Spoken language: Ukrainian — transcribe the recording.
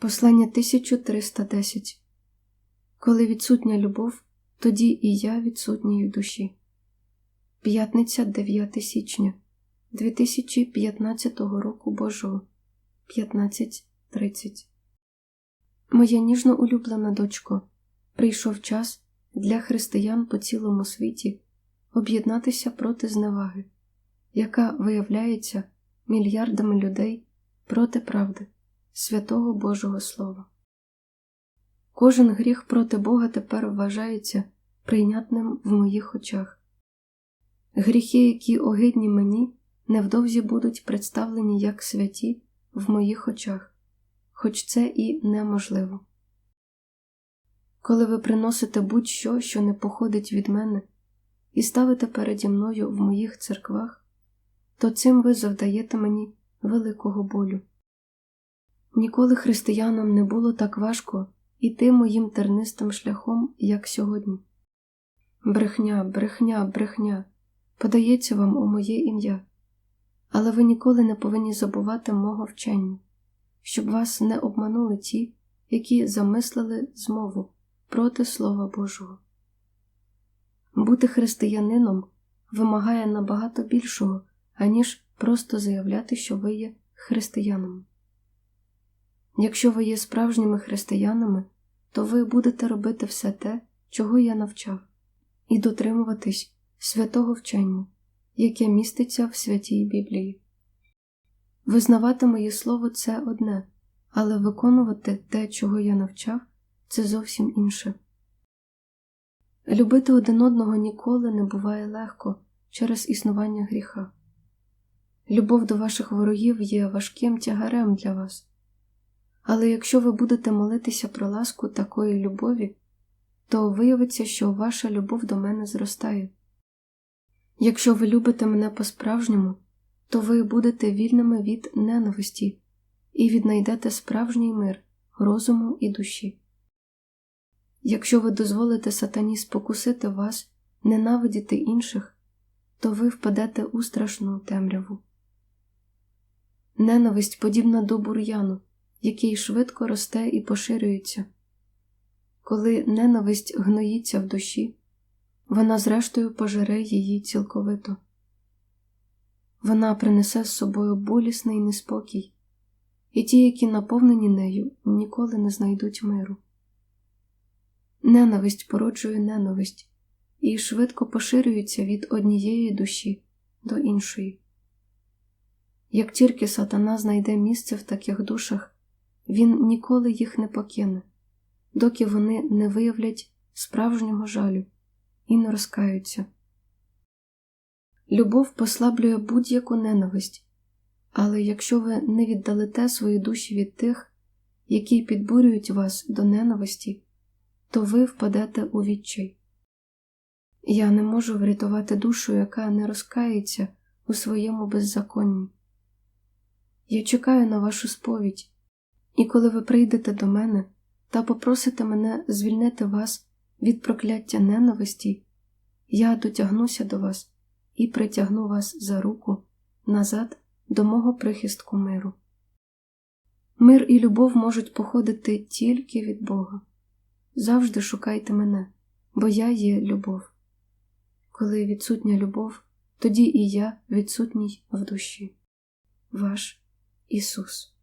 Послання 1310 Коли відсутня любов, тоді і я відсутній у душі. П'ятниця 9 січня 2015 року Божого. 15.30 Моя ніжно улюблена дочко, прийшов час для християн по цілому світі об'єднатися проти зневаги, яка виявляється мільярдами людей проти правди, святого Божого Слова. Кожен гріх проти Бога тепер вважається прийнятним в моїх очах. Гріхи, які огидні мені, невдовзі будуть представлені як святі в моїх очах, хоч це і неможливо. Коли ви приносите будь-що, що не походить від мене, і ставите переді мною в моїх церквах, то цим ви завдаєте мені великого болю. Ніколи християнам не було так важко іти моїм тернистим шляхом, як сьогодні. Брехня, брехня, брехня подається вам у моє ім'я, але ви ніколи не повинні забувати мого вчення, щоб вас не обманули ті, які замислили змову проти Слова Божого. Бути християнином вимагає набагато більшого, аніж просто заявляти, що ви є християнами. Якщо ви є справжніми християнами, то ви будете робити все те, чого я навчав, і дотримуватись святого вчення, яке міститься в святій Біблії. Визнавати моє слово це одне, але виконувати те, чого я навчав, це зовсім інше. Любити один одного ніколи не буває легко через існування гріха. Любов до ваших ворогів є важким тягарем для вас. Але якщо ви будете молитися про ласку такої любові, то виявиться, що ваша любов до мене зростає. Якщо ви любите мене по-справжньому, то ви будете вільними від ненависті і віднайдете справжній мир розуму і душі. Якщо ви дозволите сатані спокусити вас, ненавидіти інших, то ви впадете у страшну темряву. Ненависть подібна до бур'яну, який швидко росте і поширюється. Коли ненависть гноїться в душі, вона зрештою пожере її цілковито. Вона принесе з собою болісний неспокій, і ті, які наповнені нею, ніколи не знайдуть миру. Ненависть породжує ненависть і швидко поширюється від однієї душі до іншої. Як тільки сатана знайде місце в таких душах, він ніколи їх не покине, доки вони не виявлять справжнього жалю і не розкаються. Любов послаблює будь-яку ненависть, але якщо ви не віддалите свої душі від тих, які підбурюють вас до ненависті, то ви впадете у відчай. Я не можу врятувати душу, яка не розкається у своєму беззаконні. Я чекаю на вашу сповідь, і коли ви прийдете до мене та попросите мене звільнити вас від прокляття ненависті, я дотягнуся до вас і притягну вас за руку назад до мого прихистку миру. Мир і любов можуть походити тільки від Бога. Завжди шукайте мене, бо я є любов. Коли відсутня любов, тоді і я відсутній в душі. Ваш Ісус.